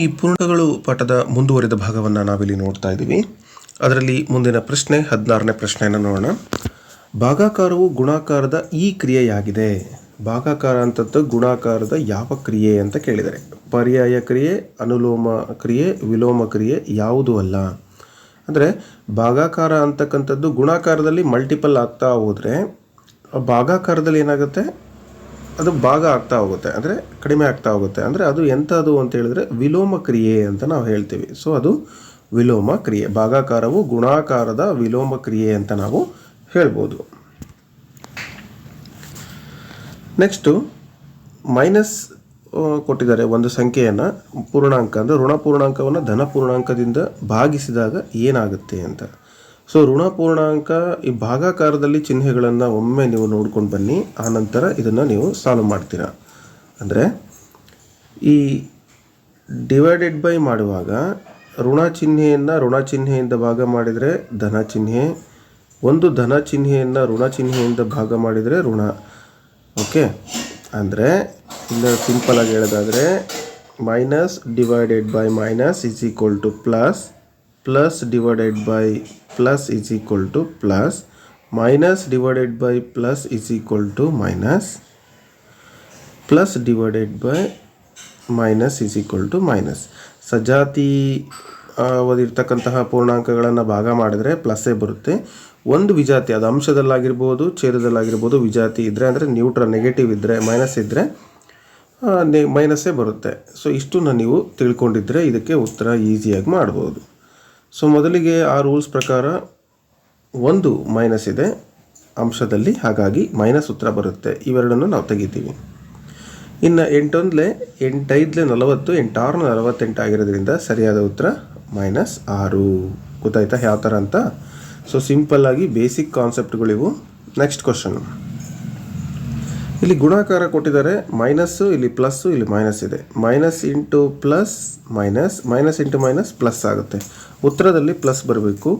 ಈ ಪೂರ್ಣಗಳು ಪಾಠದ ಮುಂದುವರಿದ ಭಾಗವನ್ನು ನಾವಿಲ್ಲಿ ನೋಡ್ತಾ ಇದ್ದೀವಿ. ಅದರಲ್ಲಿ ಮುಂದಿನ ಪ್ರಶ್ನೆ, ಹದಿನಾರನೇ ಪ್ರಶ್ನೆಯನ್ನು ನೋಡೋಣ. ಭಾಗಾಕಾರವು ಗುಣಾಕಾರದ ಈ ಕ್ರಿಯೆಯಾಗಿದೆ. ಭಾಗಾಕಾರ ಅಂತದ್ದು ಗುಣಾಕಾರದ ಯಾವ ಕ್ರಿಯೆ ಅಂತ ಕೇಳಿದರೆ. ಪರ್ಯಾಯ ಕ್ರಿಯೆ, ಅನುಲೋಮ ಕ್ರಿಯೆ, ವಿಲೋಮ ಕ್ರಿಯೆ ಯಾವುದೂ ಅಲ್ಲ. ಅಂದರೆ ಭಾಗಾಕಾರ ಅಂತಕ್ಕಂಥದ್ದು ಗುಣಾಕಾರದಲ್ಲಿ ಮಲ್ಟಿಪಲ್ ಆಗ್ತಾ ಹೋದರೆ, ಭಾಗಾಕಾರದಲ್ಲಿ ಏನಾಗುತ್ತೆ? ಅದು ಭಾಗ ಆಗ್ತಾ ಹೋಗುತ್ತೆ. ಅಂದರೆ ಕಡಿಮೆ ಆಗ್ತಾ ಹೋಗುತ್ತೆ. ಅಂದರೆ ಅದು ಎಂಥದ್ದು ಅಂತ ಹೇಳಿದ್ರೆ ವಿಲೋಮ ಕ್ರಿಯೆ ಅಂತ ನಾವು ಹೇಳ್ತೀವಿ. ಸೊ ಅದು ವಿಲೋಮ ಕ್ರಿಯೆ. ಭಾಗಾಕಾರವು ಗುಣಾಕಾರದ ವಿಲೋಮ ಕ್ರಿಯೆ ಅಂತ ನಾವು ಹೇಳ್ಬೋದು. ನೆಕ್ಸ್ಟು ಮೈನಸ್ ಕೊಟ್ಟಿದ್ದಾರೆ ಒಂದು ಸಂಖ್ಯೆಯನ್ನು. ಪೂರ್ಣಾಂಕ ಅಂದರೆ ಋಣ ಪೂರ್ಣಾಂಕವನ್ನು ಧನ ಪೂರ್ಣಾಂಕದಿಂದ ಭಾಗಿಸಿದಾಗ ಏನಾಗುತ್ತೆ ಅಂತ. ಸೊ ಋಣ ಪೂರ್ಣಾಂಕ ಈ ಭಾಗಾಕಾರದಲ್ಲಿ ಚಿಹ್ನೆಗಳನ್ನು ಒಮ್ಮೆ ನೀವು ನೋಡ್ಕೊಂಡು ಬನ್ನಿ ಆನಂತರ ಇದನ್ನು ನೀವು ಸಾಲ್ವ್ ಮಾಡ್ತೀರಾ. ಅಂದರೆ ಈ ಡಿವೈಡೆಡ್ ಬೈ ಮಾಡುವಾಗ ಋಣ ಚಿಹ್ನೆಯನ್ನು ಋಣ ಚಿಹ್ನೆಯಿಂದ ಭಾಗ ಮಾಡಿದರೆ ಧನ ಚಿಹ್ನೆ, ಒಂದು ಧನ ಚಿಹ್ನೆಯನ್ನು ಋಣ ಚಿಹ್ನೆಯಿಂದ ಭಾಗ ಮಾಡಿದರೆ ಋಣ. ಓಕೆ ಅಂದರೆ ಇನ್ನು ಸಿಂಪಲಾಗಿ ಹೇಳೋದಾದರೆ minus divided by minus is equal to plus plus divided by plus is equal to plus minus divided by plus is equal to minus plus divided by minus is equal to minus ಸಜಾತಿ ಆ, ಇರ್ತಕ್ಕಂತಹ ಪೂರ್ಣಾಂಕಗಳನ್ನು ಭಾಗ ಮಾಡಿದರೆ ಪ್ಲಸ್ಸೇ ಬರುತ್ತೆ. ಒಂದು ವಿಜಾತಿ ಅದು ಅಂಶದಲ್ಲಾಗಿರ್ಬೋದು ಛೇದದಲ್ಲಾಗಿರ್ಬೋದು ವಿಜಾತಿ ಇದ್ದರೆ ಅಂದರೆ neutral negative ಇದ್ದರೆ ಮೈನಸ್ ಇದ್ದರೆ ಮೈನಸ್ಸೇ ಬರುತ್ತೆ. ಸೊ ಇಷ್ಟನ್ನು ನೀವು ತಿಳ್ಕೊಂಡಿದ್ರೆ ಇದಕ್ಕೆ ಉತ್ತರ ಈಸಿಯಾಗಿ ಮಾಡ್ಬೋದು. ಸೊ ಮೊದಲಿಗೆ ಆ ರೂಲ್ಸ್ ಪ್ರಕಾರ ಒಂದು ಮೈನಸ್ ಇದೆ ಅಂಶದಲ್ಲಿ, ಹಾಗಾಗಿ ಮೈನಸ್ ಉತ್ತರ ಬರುತ್ತೆ. ಇವೆರಡನ್ನು ನಾವು ತೆಗಿತೀವಿ. ಇನ್ನು ಎಂಟೊಂದಲೇ, ಎಂಟೈದಲೇ ನಲವತ್ತು ಎಂಟಾರು ನಲವತ್ತೆಂಟು ಆಗಿರೋದ್ರಿಂದ ಸರಿಯಾದ ಉತ್ತರ ಮೈನಸ್ ಆರು. ಗೊತ್ತಾಯ್ತಾ ಯಾವ ಥರ ಅಂತ? ಸೊ ಸಿಂಪಲ್ಲಾಗಿ ಬೇಸಿಕ್ ಕಾನ್ಸೆಪ್ಟ್ಗಳಿವು ನೆಕ್ಸ್ಟ್ ಕ್ವಶನ್ ಇಲ್ಲಿ ಗುಣಾಕಾರ ಕೊಟ್ಟಿದ್ದಾರೆ. ಮೈನಸ್ಸು ಇಲ್ಲಿ ಪ್ಲಸ್ಸು ಇಲ್ಲಿ ಮೈನಸ್ ಇದೆ. Minus into plus minus minus into minus plus ಆಗುತ್ತೆ. ಉತ್ತರದಲ್ಲಿ ಪ್ಲಸ್ ಬರಬೇಕು.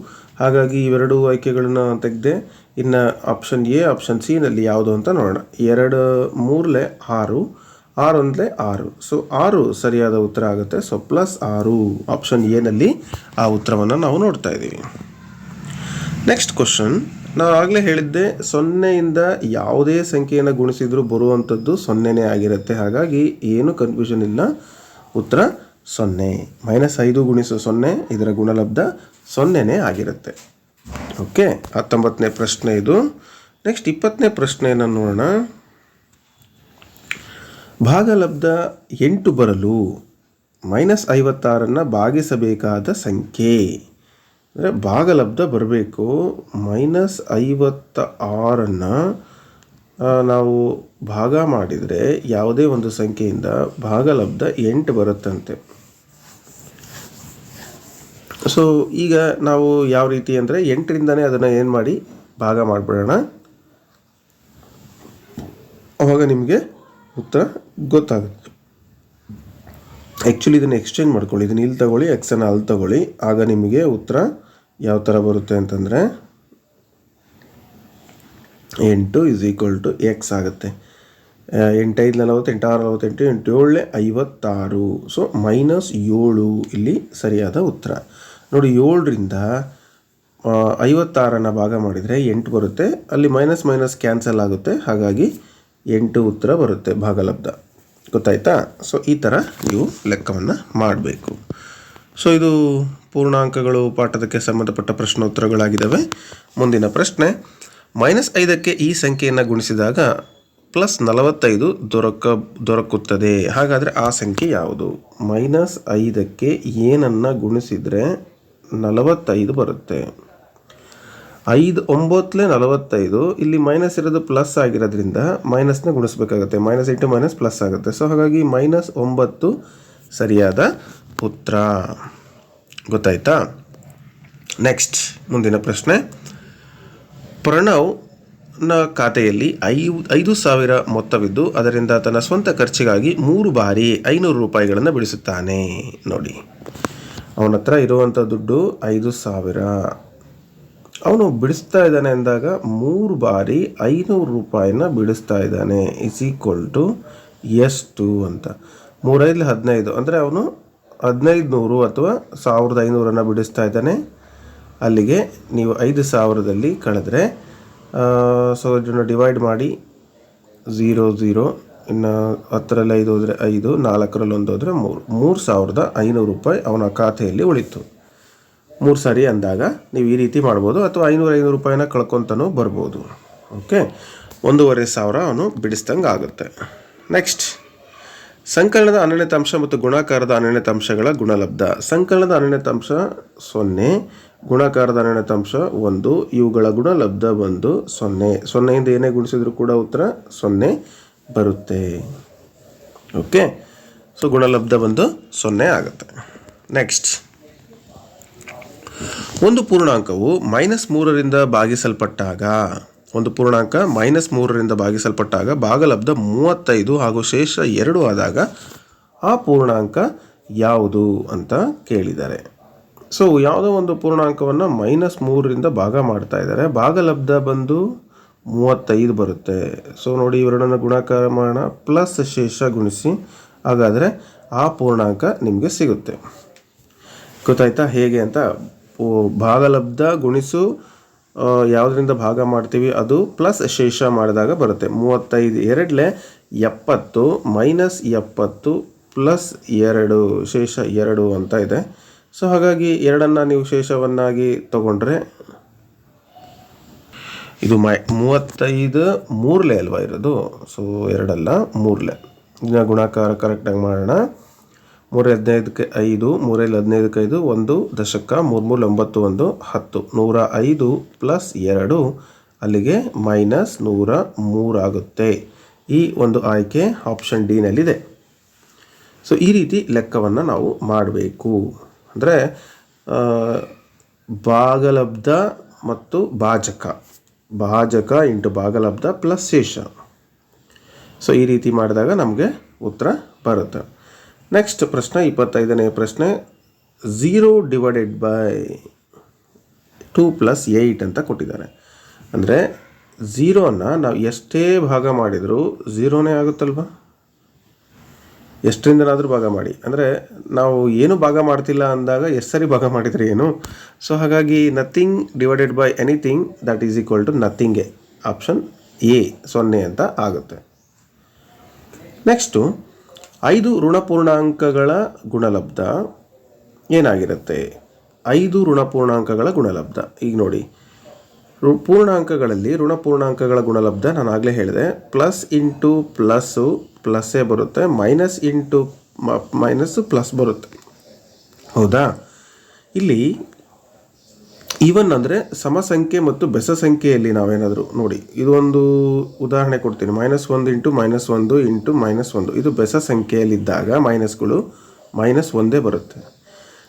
ಹಾಗಾಗಿ ಇವೆರಡು ಆಯ್ಕೆಗಳನ್ನು ತೆಗೆದೆ, ಇನ್ನು ಆಪ್ಷನ್ ಎ ಆಪ್ಷನ್ ಸಿನಲ್ಲಿ ಯಾವುದು ಅಂತ ನೋಡೋಣ. ಎರಡು, ಮೂರಲೆ ಆರು ಆರು ಒಂದಲೇ ಆರು. ಸೊ ಆರು ಸರಿಯಾದ ಉತ್ತರ ಆಗುತ್ತೆ. ಸೊ ಪ್ಲಸ್ ಆರು ಆಪ್ಷನ್ ಎನಲ್ಲಿ ಆ ಉತ್ತರವನ್ನು ನಾವು ನೋಡ್ತಾ ಇದ್ದೀವಿ. ನೆಕ್ಸ್ಟ್ ಕ್ವಶನ್ ನಾವು ಆಗಲೇ ಹೇಳಿದ್ದೆ, ಸೊನ್ನೆಯಿಂದ ಯಾವುದೇ ಸಂಖ್ಯೆಯನ್ನು ಗುಣಿಸಿದರೂ ಬರುವಂಥದ್ದು ಸೊನ್ನೆನೇ ಆಗಿರುತ್ತೆ. ಹಾಗಾಗಿ ಏನು ಕನ್ಫ್ಯೂಷನ್ ಇಲ್ಲ. ಉತ್ತರ ಸೊನ್ನೆ. ಮೈನಸ್ ಐದು ಗುಣಿಸು ಸೊನ್ನೆ, ಇದರ ಗುಣಲಬ್ಧ ಸೊನ್ನೆನೇ ಆಗಿರುತ್ತೆ. ಓಕೆ, ಹತ್ತೊಂಬತ್ತನೇ ಪ್ರಶ್ನೆ ಇದು. ನೆಕ್ಸ್ಟ್ ಇಪ್ಪತ್ತನೇ ಪ್ರಶ್ನೆಯನ್ನು ನೋಡೋಣ. ಭಾಗಲಬ್ಧ ಎಂಟು ಬರಲು ಮೈನಸ್ ಐವತ್ತಾರನ್ನು ಭಾಗಿಸಬೇಕಾದ ಸಂಖ್ಯೆ. ಅಂದರೆ ಭಾಗಲಬ್ಧ ಬರಬೇಕು, ಮೈನಸ್ ಐವತ್ತ ಆರನ್ನು ನಾವು ಭಾಗ ಮಾಡಿದರೆ ಯಾವುದೇ ಒಂದು ಸಂಖ್ಯೆಯಿಂದ ಭಾಗಲಬ್ಧ ಎಂಟು ಬರುತ್ತಂತೆ. ಸೊ ಈಗ ನಾವು ಯಾವ ರೀತಿ ಅಂದರೆ ಎಂಟರಿಂದನೇ ಅದನ್ನು ಏನು ಮಾಡಿ ಭಾಗ ಮಾಡಿಬಿಡೋಣ. ಅವಾಗ ನಿಮಗೆ ಉತ್ತರ ಗೊತ್ತಾಗುತ್ತೆ. ಆ್ಯಕ್ಚುಲಿ ಇದನ್ನು ಎಕ್ಸ್ಚೇಂಜ್ ಮಾಡ್ಕೊಳ್ಳಿ. ಇದನ್ನ ಇಲ್ಲಿ ತಗೊಳ್ಳಿ ಎಕ್ಸನ್ನು ಅಲ್ಲಿ ತಗೊಳ್ಳಿ. ಆಗ ನಿಮಗೆ ಉತ್ತರ ಯಾವ ಥರ ಬರುತ್ತೆ ಅಂತಂದರೆ ಎಂಟು ಇಸ್ ಈಕ್ವಲ್ ಟು ಎಕ್ಸ್ ಆಗುತ್ತೆ. ಎಂಟೈದು ನಲವತ್ತು ಎಂಟಾರು ನಲವತ್ತೆಂಟು ಎಂಟು ಏಳನೇ ಐವತ್ತಾರು. ಸೊ ಮೈನಸ್ ಏಳು ಇಲ್ಲಿ ಸರಿಯಾದ ಉತ್ತರ. ನೋಡಿ, ಏಳರಿಂದ ಐವತ್ತಾರನ್ನು ಭಾಗ ಮಾಡಿದರೆ ಎಂಟು ಬರುತ್ತೆ. ಅಲ್ಲಿ ಮೈನಸ್ ಮೈನಸ್ ಕ್ಯಾನ್ಸಲ್ ಆಗುತ್ತೆ. ಹಾಗಾಗಿ ಎಂಟು ಉತ್ತರ ಬರುತ್ತೆ ಭಾಗಲಬ್ಧ. ಗೊತ್ತಾಯ್ತಾ? ಸೊ ಈ ಥರ ನೀವು ಲೆಕ್ಕವನ್ನು ಮಾಡಬೇಕು. ಸೊ ಇದು ಪೂರ್ಣಾಂಕಗಳು ಪಾಠದಕ್ಕೆ ಸಂಬಂಧಪಟ್ಟ ಪ್ರಶ್ನೋತ್ತರಗಳಾಗಿದ್ದಾವೆ. ಮುಂದಿನ ಪ್ರಶ್ನೆ ಮೈನಸ್ ಐದಕ್ಕೆ ಈ ಸಂಖ್ಯೆಯನ್ನು ಗುಣಿಸಿದಾಗ ಪ್ಲಸ್ ನಲವತ್ತೈದು ದೊರಕ, ದೊರಕುತ್ತದೆ. ಹಾಗಾದರೆ ಆ ಸಂಖ್ಯೆ ಯಾವುದು? ಮೈನಸ್ ಐದಕ್ಕೆ ಏನನ್ನು ಗುಣಿಸಿದರೆ ನಲವತ್ತೈದು ಬರುತ್ತೆ. ಐದು ಒಂಬತ್ತಲೇ ನಲವತ್ತೈದು, ಇಲ್ಲಿ ಮೈನಸ್ ಇರೋದು ಪ್ಲಸ್ ಆಗಿರೋದ್ರಿಂದ ಮೈನಸ್ನ ಗುಣಿಸಬೇಕಾಗುತ್ತೆ. ಮೈನಸ್ ಎಂಟು ಮೈನಸ್ ಪ್ಲಸ್ ಆಗುತ್ತೆ. ಸೊ ಹಾಗಾಗಿ ಮೈನಸ್ ಒಂಬತ್ತು ಸರಿಯಾದ ಉತ್ತರ. ಗೊತ್ತಾಯ್ತಾ? ನೆಕ್ಸ್ಟ್, ಮುಂದಿನ ಪ್ರಶ್ನೆ. ಪ್ರಣವ್ನ ಖಾತೆಯಲ್ಲಿ ಐ ಐದು ಸಾವಿರ ಮೊತ್ತವಿದ್ದು ಅದರಿಂದ ತನ್ನ ಸ್ವಂತ ಖರ್ಚಿಗಾಗಿ ಮೂರು ಬಾರಿ ಐನೂರು ರೂಪಾಯಿಗಳನ್ನು ಬಿಡಿಸುತ್ತಾನೆ. ನೋಡಿ. ಅವನ ಹತ್ರ ಇರುವಂಥ ದುಡ್ಡು ಐದು ಸಾವಿರ. ಅವನು ಬಿಡಿಸ್ತಾ ಇದ್ದಾನೆ ಅಂದಾಗ ಮೂರು ಬಾರಿ ಐನೂರು ರೂಪಾಯಿನ ಬಿಡಿಸ್ತಾ ಇದ್ದಾನೆ. ಇಸ್ ಈಕ್ವಲ್ ಟು ಎಷ್ಟು ಅಂತ. ಮೂರೈದು ಹದಿನೈದು. ಅಂದರೆ ಅವನು ಹದಿನೈದು ನೂರು ಅಥವಾ ಸಾವಿರದ ಐನೂರನ್ನು ಬಿಡಿಸ್ತಾ ಇದ್ದಾನೆ. ಅಲ್ಲಿಗೆ ನೀವು ಐದು ಸಾವಿರದಲ್ಲಿ ಕಳೆದ್ರೆ ಸೊ ಇದನ್ನು ಡಿವೈಡ್ ಮಾಡಿ ಝೀರೋ ಝೀರೋ ಇನ್ನು ಹತ್ತರಲ್ಲಿ ಐದು ಹೋದರೆ ಐದು, ನಾಲ್ಕರಲ್ಲಿ ಒಂದು ಹೋದರೆ ಮೂರು. ಮೂರು ಸಾವಿರದ ಐನೂರು ರೂಪಾಯಿ ಅವನ ಖಾತೆಯಲ್ಲಿ ಉಳಿತು. ಮೂರು ಸಾರಿ ಅಂದಾಗ ನೀವು ಈ ರೀತಿ ಮಾಡ್ಬೋದು ಅಥವಾ ಐನೂರು ಐನೂರು ರೂಪಾಯಿನ ಕಳ್ಕೊತನೂ ಬರ್ಬೋದು. ಓಕೆ ಒಂದೂವರೆ ಸಾವಿರ ಅವನು ಬಿಡಿಸ್ದಂಗೆ ಆಗುತ್ತೆ ನೆಕ್ಸ್ಟ್ ಸಂಕಲನದ ಅನನ್ಯತಾಂಶ ಮತ್ತು ಗುಣಾಕಾರದ ಅನನ್ಯತಾಂಶಗಳ ಗುಣಲಬ್ಧ. ಸಂಕಲನದ ಅನನ್ಯತಾಂಶ ಸೊನ್ನೆ, ಗುಣಾಕಾರದ ಅನನ್ಯತಾಂಶ ಒಂದು, ಇವುಗಳ ಗುಣಲಬ್ಧ ಒಂದು, ಸೊನ್ನೆ. ಸೊನ್ನೆಯಿಂದ ಏನೇ ಗುಣಿಸಿದ್ರು ಕೂಡ ಉತ್ತರ ಸೊನ್ನೆ ಬರುತ್ತೆ. ಓಕೆ ಸೊ ಗುಣಲಬ್ಧ ಬಂದು ಸೊನ್ನೆ ಆಗುತ್ತೆ. ನೆಕ್ಸ್ಟ್ ಒಂದು ಪೂರ್ಣಾಂಕವು ಮೈನಸ್ ಮೂರರಿಂದ ಭಾಗಿಸಲ್ಪಟ್ಟಾಗ ಒಂದು ಪೂರ್ಣಾಂಕ ಮೈನಸ್ ಮೂರರಿಂದ ಭಾಗಿಸಲ್ಪಟ್ಟಾಗ ಭಾಗಲಬ್ಧ ಮೂವತ್ತೈದು ಹಾಗೂ ಶೇಷ ಎರಡು ಆದಾಗ ಆ ಪೂರ್ಣಾಂಕ ಯಾವುದು ಅಂತ ಕೇಳಿದ್ದಾರೆ ಸೊ ಯಾವುದೋ ಒಂದು ಪೂರ್ಣಾಂಕವನ್ನು ಮೈನಸ್ ಮೂರರಿಂದ ಭಾಗ ಮಾಡ್ತಾ ಇದ್ದಾರೆ. ಭಾಗಲಬ್ಧ ಬಂದು ಮೂವತ್ತೈದು ಬರುತ್ತೆ. ಸೊ ನೋಡಿ ಇವೆರಡನ್ನು ಗುಣಾಕಾರ ಮಾಡೋಣ. ಪ್ಲಸ್ ಶೇಷ ಗುಣಿಸಿ, ಹಾಗಾದರೆ ಆ ಪೂರ್ಣಾಂಕ ನಿಮಗೆ ಸಿಗುತ್ತೆ. ಗೊತ್ತಾಯ್ತಾ ಹೇಗೆ ಅಂತ? ಭಾಗಲಬ್ಧ ಗುಣಿಸು ಯಾವುದರಿಂದ ಭಾಗ ಮಾಡ್ತೀವಿ? ಅದು ಪ್ಲಸ್ ಶೇಷ ಮಾಡಿದಾಗ ಬರುತ್ತೆ. ಮೂವತ್ತೈದು, ಎರಡಲೆ ಎಪ್ಪತ್ತು ಮೈನಸ್ ಎಪ್ಪತ್ತು ಪ್ಲಸ್ ಎರಡು, ಶೇಷ ಎರಡು ಅಂತ ಇದೆ. ಸೊ ಹಾಗಾಗಿ ಎರಡನ್ನು ನೀವು ಶೇಷವನ್ನಾಗಿ ತಗೊಂಡ್ರೆ ಇದು ಮೈ, ಮೂವತ್ತೈದು ಮೂರಲೆ ಅಲ್ವಾ ಇರೋದು? ಸೊ ಎರಡಲ್ಲ, ಮೂರಲೆ. ಇದನ್ನ ಗುಣಾಕಾರ ಕರೆಕ್ಟಾಗಿ ಮಾಡೋಣ. ಮೂರು ಹದಿನೈದಕ್ಕೆ ಐದು ಮೂರಲ್ಲಿ ಹದಿನೈದಕ್ಕೆ ಐದು, ಒಂದು ದಶಕ ಮೂರು ಮೂರು ಒಂಬತ್ತು ಒಂದು, ಹತ್ತು. ನೂರ ಐದು ಪ್ಲಸ್ ಎರಡು, ಅಲ್ಲಿಗೆ ಮೈನಸ್ ನೂರ ಮೂರಾಗುತ್ತೆ ಈ ಒಂದು ಆಯ್ಕೆ ಆಪ್ಷನ್ ಡಿನಲ್ಲಿದೆ ಸೊ, ಈ ರೀತಿ ಲೆಕ್ಕವನ್ನು ನಾವು ಮಾಡಬೇಕು. ಅಂದರೆ ಭಾಗಲಬ್ಧ ಮತ್ತು ಭಾಜಕ. ಭಾಜಕ ಇಂಟು ಭಾಗಲಬ್ಧ ಪ್ಲಸ್ ಶೇಷ. ಸೊ, ಈ ರೀತಿ ಮಾಡಿದಾಗ ನಮಗೆ ಉತ್ತರ ಬರುತ್ತೆ. ನೆಕ್ಸ್ಟ್ ಪ್ರಶ್ನೆ, ಇಪ್ಪತ್ತೈದನೇ ಪ್ರಶ್ನೆ. Zero divided by two plus eight ಅಂತ ಕೊಟ್ಟಿದ್ದಾರೆ. ಅಂದರೆ ಝೀರೋನ ನಾವು ಎಷ್ಟೇ ಭಾಗ ಮಾಡಿದರೂ ಝೀರೋನೇ ಆಗುತ್ತಲ್ವ? ಎಷ್ಟರಿಂದನಾದರೂ ಭಾಗ ಮಾಡಿ. ಅಂದರೆ ನಾವು ಏನು ಭಾಗ ಮಾಡ್ತಿಲ್ಲ ಅಂದಾಗ ಎಷ್ಟು ಸರಿ ಭಾಗ ಮಾಡಿದರೆ ಏನು? ಸೊ ಹಾಗಾಗಿ nothing divided by anything that is equal to ನಥಿಂಗೇ option A ಸೊನ್ನೆ ಅಂತ ಆಗುತ್ತೆ. ನೆಕ್ಸ್ಟು ಐದು ಋಣಪೂರ್ಣಾಂಕಗಳ ಗುಣಲಬ್ಧ ಏನಾಗಿರುತ್ತೆ? ಐದು ಋಣಪೂರ್ಣಾಂಕಗಳ ಗುಣಲಬ್ಧ. ಈಗ ನೋಡಿ ಪೂರ್ಣಾಂಕಗಳಲ್ಲಿ ಋಣಪೂರ್ಣಾಂಕಗಳ ಗುಣಲಬ್ಧ ನಾನು ಆಗಲೇ ಹೇಳಿದೆ. ಪ್ಲಸ್ ಇಂಟು ಪ್ಲಸ್ಸು ಪ್ಲಸ್ಸೇ ಬರುತ್ತೆ ಮೈನಸ್ ಇಂಟು ಮೈನಸ್ಸು ಪ್ಲಸ್ ಬರುತ್ತೆ. ಹೌದಾ? ಇಲ್ಲಿ ಈವನ್ ಅಂದರೆ ಸಮಸಂಖ್ಯೆ ಮತ್ತು ಬೆಸ ಸಂಖ್ಯೆಯಲ್ಲಿ ನಾವೇನಾದರೂ ನೋಡಿ, ಇದೊಂದು ಉದಾಹರಣೆ ಕೊಡ್ತೀನಿ. ಮೈನಸ್ ಒಂದು ಇಂಟು ಮೈನಸ್ ಒಂದು ಇಂಟು ಮೈನಸ್ ಒಂದು ಇದು ಬೆಸ ಸಂಖ್ಯೆಯಲ್ಲಿದ್ದಾಗ ಮೈನಸ್ಗಳು ಮೈನಸ್ ಒಂದೇ ಬರುತ್ತೆ.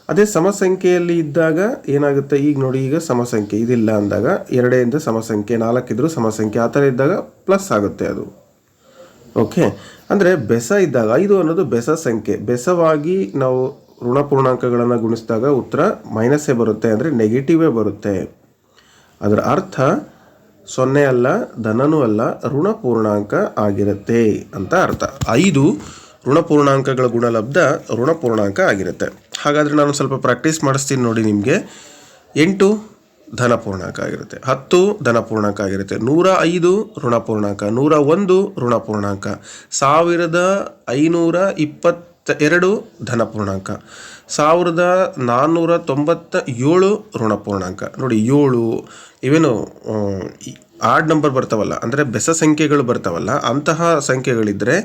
ಅದೇ ಸಮಸಂಖ್ಯೆಯಲ್ಲಿ ಇದ್ದಾಗ ಏನಾಗುತ್ತೆ? ಈಗ ನೋಡಿ, ಈಗ ಸಮಸಂಖ್ಯೆ, ಇದಿಲ್ಲ ಅಂದಾಗ ಎರಡೇಯಿಂದ ಸಮಸಂಖ್ಯೆ, ನಾಲ್ಕಿದ್ರು ಸಮಸಂಖ್ಯೆ, ಆ ಥರ ಇದ್ದಾಗ ಪ್ಲಸ್ ಆಗುತ್ತೆ ಅದು. ಓಕೆ ಅಂದರೆ ಬೆಸ ಇದ್ದಾಗ, ಐದು ಅನ್ನೋದು ಬೆಸ ಸಂಖ್ಯೆ ಬೆಸವಾಗಿ ನಾವು ಋಣಪೂರ್ಣಾಂಕಗಳನ್ನು ಗುಣಿಸಿದಾಗ ಉತ್ತರ ಮೈನಸ್ಸೇ ಬರುತ್ತೆ, ಅಂದರೆ ನೆಗೆಟಿವೇ ಬರುತ್ತೆ. ಅದರ ಅರ್ಥ ಸೊನ್ನೆ ಅಲ್ಲ, ಧನನೂ ಅಲ್ಲ ಋಣಪೂರ್ಣಾಂಕ ಆಗಿರುತ್ತೆ ಅಂತ ಅರ್ಥ. ಐದು ಋಣಪೂರ್ಣಾಂಕಗಳ ಗುಣಲಬ್ಧ ಋಣಪೂರ್ಣಾಂಕ ಆಗಿರುತ್ತೆ. ಹಾಗಾದರೆ ನಾನು ಸ್ವಲ್ಪ ಪ್ರಾಕ್ಟೀಸ್ ಮಾಡಿಸ್ತೀನಿ ನೋಡಿ ನಿಮಗೆ. ಎಂಟು ಧನಪೂರ್ಣಾಂಕ ಆಗಿರುತ್ತೆ. ಹತ್ತು ಧನಪೂರ್ಣಾಂಕ ಆಗಿರುತ್ತೆ. ನೂರ ಐದು ಋಣಪೂರ್ಣಾಂಕ ನೂರ ಒಂದು ಋಣಪೂರ್ಣಾಂಕ ಸಾವಿರದ ಐನೂರ ಇಪ್ಪತ್ತ ಎರಡು ಧನ ಪೂರ್ಣಾಂಕ, ಸಾವಿರದ ನಾನ್ನೂರ ತೊಂಬತ್ತ ಏಳು ಋಣ ಪೂರ್ಣಾಂಕ. ನೋಡಿ, ಏಳು, ಇವೇನು ಆಡ್ ನಂಬರ್ ಬರ್ತಾವಲ್ಲ, ಅಂದರೆ ಬೆಸ ಸಂಖ್ಯೆಗಳು ಬರ್ತಾವಲ್ಲ, ಅಂತಹ ಸಂಖ್ಯೆಗಳಿದ್ದರೆ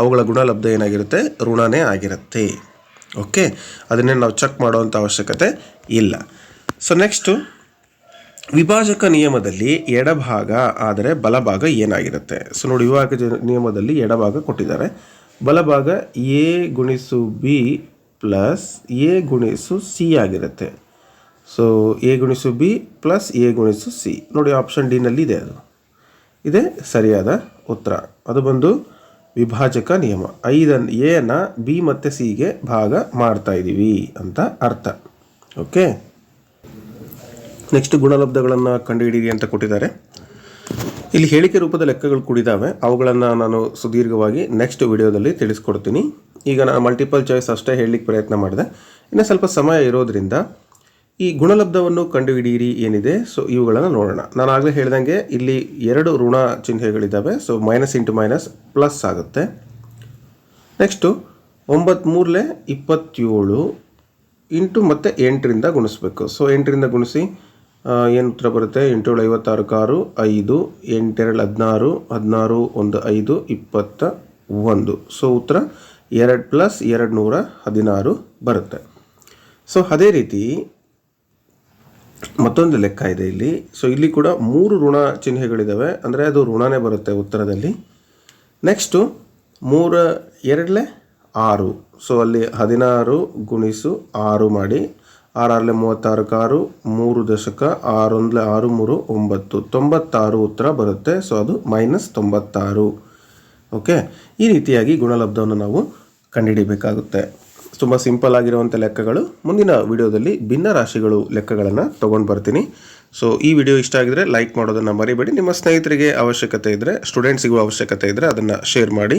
ಅವುಗಳ ಗುಣಲಬ್ಧ ಏನಾಗಿರುತ್ತೆ? ಋಣನೇ ಆಗಿರುತ್ತೆ. ಓಕೆ? ಅದನ್ನೇ ನಾವು ಚೆಕ್ ಮಾಡುವಂಥ ಅವಶ್ಯಕತೆ ಇಲ್ಲ. ಸೊ ನೆಕ್ಸ್ಟು ವಿಭಾಜಕ ನಿಯಮದಲ್ಲಿ ಎಡಭಾಗ, ಆದರೆ ಬಲಭಾಗ ಏನಾಗಿರುತ್ತೆ? ಸೊ ನೋಡಿ ವಿಭಾಗ ನಿಯಮದಲ್ಲಿ ಎಡಭಾಗ ಕೊಟ್ಟಿದ್ದಾರೆ. ಬಲಭಾಗ ಎ ಗುಣಿಸು ಬಿ ಪ್ಲಸ್ ಎ ಗುಣಿಸು ಸಿ ಆಗಿರುತ್ತೆ. ಸೊ ಎ ಗುಣಿಸು ಬಿ ಪ್ಲಸ್ ಎ ಗುಣಿಸು ಸಿ. ನೋಡಿ ಆಪ್ಷನ್ ಡಿನಲ್ಲಿ ಇದೆ ಅದು. ಇದೇ ಸರಿಯಾದ ಉತ್ತರ. ಅದು ಬಂದು ವಿಭಾಜಕ ನಿಯಮ. ಐದನ್ನು ಎನ ಬಿ ಮತ್ತು ಸಿಗೆ ಭಾಗ ಮಾಡ್ತಾ ಇದ್ದೀವಿ ಅಂತ ಅರ್ಥ. ಓಕೆ ನೆಕ್ಸ್ಟ್ ಗುಣಲಬ್ಧಗಳನ್ನು ಕಂಡುಹಿಡಿಯಿರಿ ಅಂತ ಕೊಟ್ಟಿದ್ದಾರೆ. ಇಲ್ಲಿ ಹೇಳಿಕೆ ರೂಪದ ಲೆಕ್ಕಗಳು ಕೂಡಿದ್ದಾವೆ. ಅವುಗಳನ್ನು ನಾನು ಸುದೀರ್ಘವಾಗಿ ನೆಕ್ಸ್ಟ್ ವಿಡಿಯೋದಲ್ಲಿ ತಿಳಿಸ್ಕೊಡ್ತೀನಿ. ಈಗ ನಾನು ಮಲ್ಟಿಪಲ್ ಚಾಯ್ಸ್ ಅಷ್ಟೇ ಹೇಳಲಿಕ್ಕೆ ಪ್ರಯತ್ನ ಮಾಡಿದೆ. ಇನ್ನು ಸ್ವಲ್ಪ ಸಮಯ ಇರೋದ್ರಿಂದ ಈ ಗುಣಲಬ್ಧವನ್ನು ಕಂಡುಹಿಡಿಯಿರಿ ಏನಿದೆ ಸೊ ಇವುಗಳನ್ನು ನೋಡೋಣ. ನಾನು ಆಗಲೇ ಹೇಳ್ದಂಗೆ ಇಲ್ಲಿ ಎರಡು ಋಣ ಚಿಹ್ನೆಗಳಿದ್ದಾವೆ so minus into minus plus ಆಗುತ್ತೆ. ನೆಕ್ಸ್ಟು ಒಂಬತ್ತ್ಮೂರಲೆ ಇಪ್ಪತ್ತೇಳು ಇಂಟು ಮತ್ತೆ ಎಂಟರಿಂದ ಗುಣಿಸ್ಬೇಕು. ಸೊ ಎಂಟರಿಂದ ಗುಣಿಸಿ ಏನು ಉತ್ತರ ಬರುತ್ತೆ? ಎಂಟೇಳು ಐವತ್ತಾರು ಕಾರು, ಐದು, ಎಂಟೆರಡು, ಹದಿನಾರು ಹದಿನಾರು, ಒಂದು, ಐದು, ಇಪ್ಪತ್ತ ಒಂದು. ಸೊ ಉತ್ತರ ಎರಡು ಪ್ಲಸ್ ಎರಡು ನೂರ ಹದಿನಾರು ಬರುತ್ತೆ. ಸೊ ಅದೇ ರೀತಿ ಮತ್ತೊಂದು ಲೆಕ್ಕ ಇದೆ ಇಲ್ಲಿ. ಸೊ ಇಲ್ಲಿ ಕೂಡ ಮೂರು ಋಣ ಚಿಹ್ನೆಗಳಿದ್ದಾವೆ ಅಂದರೆ ಅದು ಋಣನೇ ಬರುತ್ತೆ ಉತ್ತರದಲ್ಲಿ. ನೆಕ್ಸ್ಟು ಮೂರು, ಎರಡಲೆ ಆರು. ಸೊ ಅಲ್ಲಿ ಹದಿನಾರು ಗುಣಿಸು ಆರು ಮಾಡಿ ಆರಾರಲೆ ಮೂವತ್ತಾರು ಕಾರು, ಮೂರು ದಶಕ ಆರೊಂದಲೆ ಆರು, ಮೂರು, ಒಂಬತ್ತು, ತೊಂಬತ್ತಾರು ಉತ್ತರ ಬರುತ್ತೆ. ಸೊ ಅದು ಮೈನಸ್ ತೊಂಬತ್ತಾರು. ಓಕೆ ಈ ರೀತಿಯಾಗಿ ಗುಣಲಬ್ಧವನ್ನು ನಾವು ಕಂಡುಹಿಡಿಬೇಕಾಗುತ್ತೆ ತುಂಬ ಸಿಂಪಲ್ ಆಗಿರುವಂಥ ಲೆಕ್ಕಗಳು. ಮುಂದಿನ ವಿಡಿಯೋದಲ್ಲಿ ಭಿನ್ನ ರಾಶಿಗಳು ಲೆಕ್ಕಗಳನ್ನು ತೊಗೊಂಡು ಬರ್ತೀನಿ. ಸೊ ಈ ವಿಡಿಯೋ ಇಷ್ಟ ಆಗಿದರೆ ಲೈಕ್ ಮಾಡೋದನ್ನು ಮರಿಬೇಡಿ. ನಿಮ್ಮ ಸ್ನೇಹಿತರಿಗೆ ಅವಶ್ಯಕತೆ ಇದ್ದರೆ ಸ್ಟೂಡೆಂಟ್ಸಿಗೂ ಅವಶ್ಯಕತೆ ಇದ್ದರೆ ಅದನ್ನು ಶೇರ್ ಮಾಡಿ.